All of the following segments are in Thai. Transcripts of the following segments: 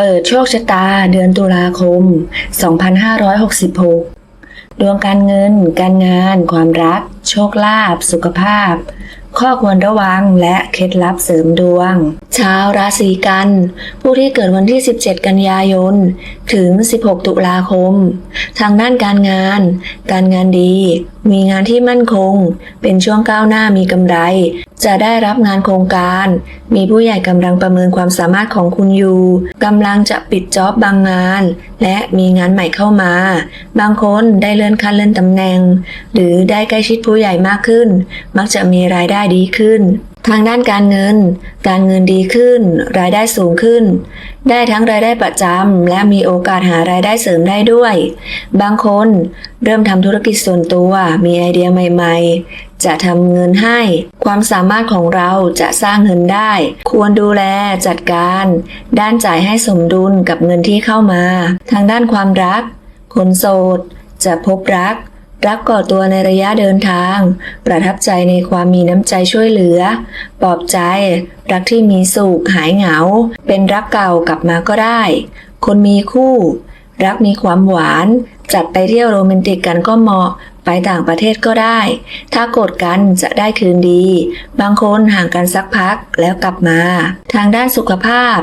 เปิดโชคชะตาเดือนตุลาคม 2566 ดวงการเงิน การงาน ความรัก โชคลาภ สุขภาพ ข้อควรระวังและเคล็ดลับเสริมดวง ชาวราศีกัน ผู้ที่เกิดวันที่ 17 กันยายน ถึง 16 ตุลาคม ทางด้านการงาน การงานดี มีงานที่มั่นคง เป็นช่วงก้าวหน้ามีกำไร จะได้รับงานโครงการ มีผู้ใหญ่กำลังประเมินความสามารถของคุณอยู่กำลังจะปิดจ็อบบางงาน และมีงานใหม่เข้ามา บางคนได้เลื่อนขั้นเลื่อนตำแหน่ง หรือได้ใกล้ชิดผู้ใหญ่มากขึ้น มักจะมีรายได้ดีขึ้น ทางด้านการเงิน การเงินดีขึ้น รายได้สูงขึ้น ได้ทั้งรายได้ประจำและมีโอกาสหารายได้เสริมได้ด้วย บางคนเริ่มทำธุรกิจส่วนตัว มีไอเดียใหม่ ๆ จะทำเงินให้ ความสามารถของเราจะสร้างเงินได้ ควรดูแลจัดการ ด้านจ่ายให้สมดุลกับเงินที่เข้ามา ทางด้านความรัก คนโสด จะพบรัก รักก่อตัวในระยะเดินทาง ประทับใจในความมีน้ำใจช่วยเหลือ ปลอบใจ รักที่มีสุขหายเหงา เป็นรักเก่ากลับมาก็ได้ คนมีคู่ รักมีความหวาน จัดไปเที่ยวโรแมนติกกันก็เหมาะ ไปต่างประเทศก็ได้ ถ้าโกรธกันจะได้คืนดี บางคนห่างกันสักพักแล้วกลับมา ทางด้านสุขภาพ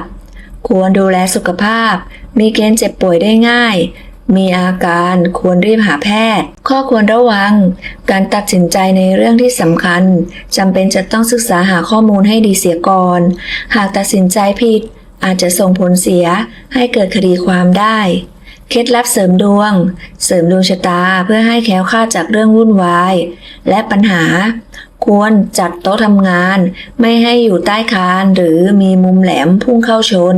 ควรดูแลสุขภาพ มีเกณฑ์เจ็บป่วยได้ง่าย มีอาการควรรีบหาแพทย์ ข้อควรระวัง การตัดสินใจในเรื่องที่สำคัญจำเป็นจะต้องศึกษาหาข้อมูลให้ดีเสียก่อน หากตัดสินใจผิด อาจจะส่งผลเสียให้เกิดคดีความได้ เคล็ดลับเสริมดวง เสริมดวงชะตาเพื่อให้แคล้วคลาดจากเรื่องวุ่นวาย และปัญหา ควรจัดโต๊ะทำงาน ไม่ให้อยู่ใต้คานหรือมีมุมแหลมพุ่งเข้าชน